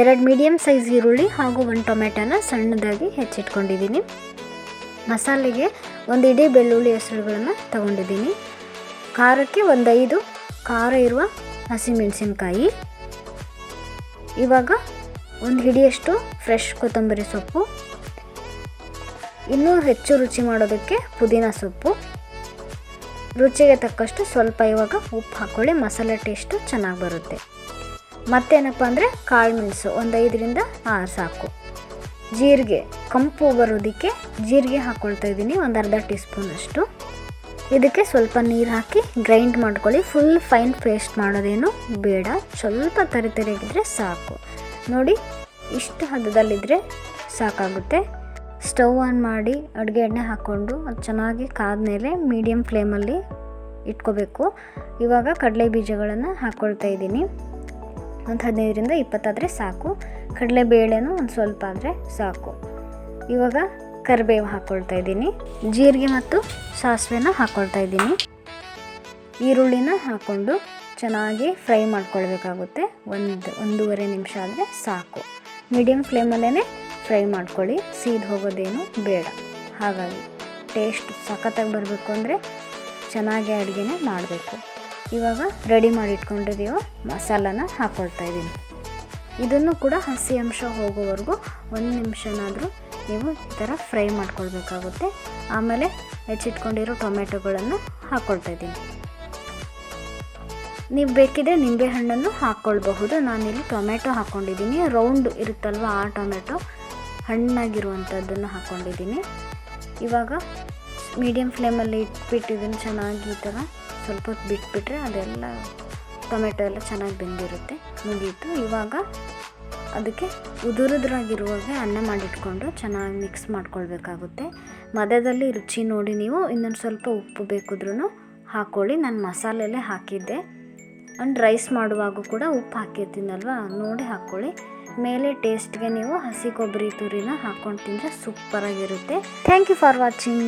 ಎರಡು medium size ಈರುಳ್ಳಿ ಹಾಗೂ ಒಂದು ಟೊಮೆಟೊನ ಸಣ್ಣದಾಗಿ ಹೆಚ್ಚಿಟ್ಕೊಂಡಿದ್ದೀನಿ. ಮಸಾಲೆಗೆ ಒಂದು ಇಡೀ ಬೆಳ್ಳುಳ್ಳಿ ಹೆಸರುಗಳನ್ನು ತಗೊಂಡಿದ್ದೀನಿ. ಖಾರಕ್ಕೆ ಒಂದು ಐದು, ಖಾರ ಇರುವ ಹಸಿಮೆಣಸಿನ್ಕಾಯಿ. ಇವಾಗ ಒಂದು ಹಿಡಿಯಷ್ಟು ಫ್ರೆಶ್ ಕೊತ್ತಂಬರಿ ಸೊಪ್ಪು. ಇನ್ನೂ ಹೆಚ್ಚು ರುಚಿ ಮಾಡೋದಕ್ಕೆ ಪುದೀನ ಸೊಪ್ಪು. ರುಚಿಗೆ ತಕ್ಕಷ್ಟು ಸ್ವಲ್ಪ ಇವಾಗ ಉಪ್ಪು ಹಾಕ್ಕೊಳ್ಳಿ, ಮಸಾಲೆ ಟೇಸ್ಟು ಚೆನ್ನಾಗಿ ಬರುತ್ತೆ. ಮತ್ತೇನಪ್ಪ ಅಂದರೆ ಕಾಳು ಮೆಣಸು, ಒಂದು ಐದರಿಂದ ಆರು ಸಾಕು. ಜೀರಿಗೆ, ಕಂಪು ಬರೋದಕ್ಕೆ ಜೀರಿಗೆ ಹಾಕ್ಕೊಳ್ತಾ ಇದ್ದೀನಿ, ಒಂದು ಅರ್ಧ ಟೀ ಸ್ಪೂನಷ್ಟು ಇದಕ್ಕೆ ಸ್ವಲ್ಪ ನೀರು ಹಾಕಿ ಗ್ರೈಂಡ್ ಮಾಡ್ಕೊಳ್ಳಿ. ಫುಲ್ ಫೈನ್ ಪೇಸ್ಟ್ ಮಾಡೋದೇನು ಬೇಡ, ಸ್ವಲ್ಪ ತರಿ ತರಿಗಿದ್ರೆ ಸಾಕು. ನೋಡಿ, ಇಷ್ಟು ಹದದಲ್ಲಿದ್ದರೆ ಸಾಕಾಗುತ್ತೆ. ಸ್ಟವ್ ಆನ್ ಮಾಡಿ ಅಡುಗೆ ಎಣ್ಣೆ ಹಾಕ್ಕೊಂಡು ಅದು ಚೆನ್ನಾಗಿ ಕಾದ್ಮೇಲೆ ಮೀಡಿಯಮ್ ಫ್ಲೇಮಲ್ಲಿ ಇಟ್ಕೋಬೇಕು. ಇವಾಗ ಕಡಲೆ ಬೀಜಗಳನ್ನು ಹಾಕ್ಕೊಳ್ತಾ ಇದ್ದೀನಿ. ಒಂದು ಹದಿನೈದರಿಂದ ಇಪ್ಪತ್ತಾದರೆ ಸಾಕು. ಕಡಲೆ ಬೇಳೆನೂ ಒಂದು ಸ್ವಲ್ಪ ಆದರೆ ಸಾಕು. ಇವಾಗ ಕರಿಬೇವು ಹಾಕ್ಕೊಳ್ತಾ ಇದ್ದೀನಿ. ಜೀರಿಗೆ ಮತ್ತು ಸಾಸಿವೆನ ಹಾಕ್ಕೊಳ್ತಾ ಇದ್ದೀನಿ. ಈರುಳ್ಳಿನ ಹಾಕ್ಕೊಂಡು ಚೆನ್ನಾಗಿ ಫ್ರೈ ಮಾಡ್ಕೊಳ್ಬೇಕಾಗುತ್ತೆ. ಒಂದು, ಒಂದೂವರೆ ನಿಮಿಷ ಆದರೆ ಸಾಕು. ಮೀಡಿಯಮ್ ಫ್ಲೇಮಲ್ಲೇ ಫ್ರೈ ಮಾಡ್ಕೊಳ್ಳಿ. ಸೀದ್ ಹೋಗೋದೇನು ಬೇಡ. ಹಾಗಾಗಿ ಟೇಸ್ಟ್ ಸಖತ್ತಾಗಿ ಬರಬೇಕು ಅಂದರೆ ಚೆನ್ನಾಗಿ ಅಡುಗೆನೇ ಮಾಡಬೇಕು. ಇವಾಗ ರೆಡಿ ಮಾಡಿ ಇಟ್ಕೊಂಡಿದ್ದೀವೋ ಮಸಾಲಾನ ಹಾಕ್ಕೊಳ್ತಾ ಇದ್ದೀನಿ. ಇದನ್ನು ಕೂಡ ಹಸಿ ಅಂಶ ಹೋಗೋವರೆಗೂ ಒಂದು ನಿಮಿಷನಾದರೂ ನೀವು ಈ ಥರ ಫ್ರೈ ಮಾಡ್ಕೊಳ್ಬೇಕಾಗುತ್ತೆ. ಆಮೇಲೆ ಹೆಚ್ಚಿಟ್ಕೊಂಡಿರೋ ಟೊಮೆಟೊಗಳನ್ನು ಹಾಕ್ಕೊಳ್ತಾ ಇದ್ದೀನಿ. ನೀವು ಬೇಕಿದ್ರೆ ನಿಂಬೆಹಣ್ಣನ್ನು ಹಾಕ್ಕೊಳ್ಬಹುದು ನಾನಿಲ್ಲಿ ಟೊಮೆಟೊ ಹಾಕ್ಕೊಂಡಿದ್ದೀನಿ ರೌಂಡ್ ಇರುತ್ತಲ್ವ ಆ ಟೊಮೆಟೊ? ಹಣ್ಣಾಗಿರುವಂಥದ್ದನ್ನು ಹಾಕ್ಕೊಂಡಿದ್ದೀನಿ ಇವಾಗ ಮೀಡಿಯಮ್ ಫ್ಲೇಮಲ್ಲಿ ಇಟ್ಬಿಟ್ಟು ಇದನ್ನು ಚೆನ್ನಾಗಿ ಈ ಥರ ಸ್ವಲ್ಪ ಹೊತ್ತು ಬಿಟ್ಬಿಟ್ರೆ ಅದೆಲ್ಲ ಟೊಮೆಟೊ ಎಲ್ಲ ಚೆನ್ನಾಗಿ ಬೆಂದಿರುತ್ತೆ, ಮುಗೀತು. ಇವಾಗ ಅದಕ್ಕೆ ಉದುರುದ್ರಾಗಿರುವಾಗ ಅನ್ನ ಮಾಡಿಟ್ಕೊಂಡು ಚೆನ್ನಾಗಿ ಮಿಕ್ಸ್ ಮಾಡ್ಕೊಳ್ಬೇಕಾಗುತ್ತೆ. ಮಧ್ಯದಲ್ಲಿ ರುಚಿ ನೋಡಿ ನೀವು, ಇನ್ನೊಂದು ಸ್ವಲ್ಪ ಉಪ್ಪು ಬೇಕಿದ್ರೂ ಹಾಕ್ಕೊಳ್ಳಿ ನಾನು ಮಸಾಲೆಲ್ಲೇ ಹಾಕಿದ್ದೆ. ಆ್ಯಂಡ್ ರೈಸ್ ಮಾಡುವಾಗ ಕೂಡ ಉಪ್ಪು ಹಾಕಿರ್ತೀನಲ್ವ, ನೋಡಿ ಹಾಕ್ಕೊಳ್ಳಿ ಮೇಲೆ ಟೇಸ್ಟ್ಗೆ ನೀವು ಹಸಿ ಕೊಬ್ಬರಿ ತುರಿನ ಹಾಕ್ಕೊಂಡು ತಿಂದರೆ ಸೂಪರಾಗಿರುತ್ತೆ ಥ್ಯಾಂಕ್ ಯು ಫಾರ್ ವಾಚಿಂಗ್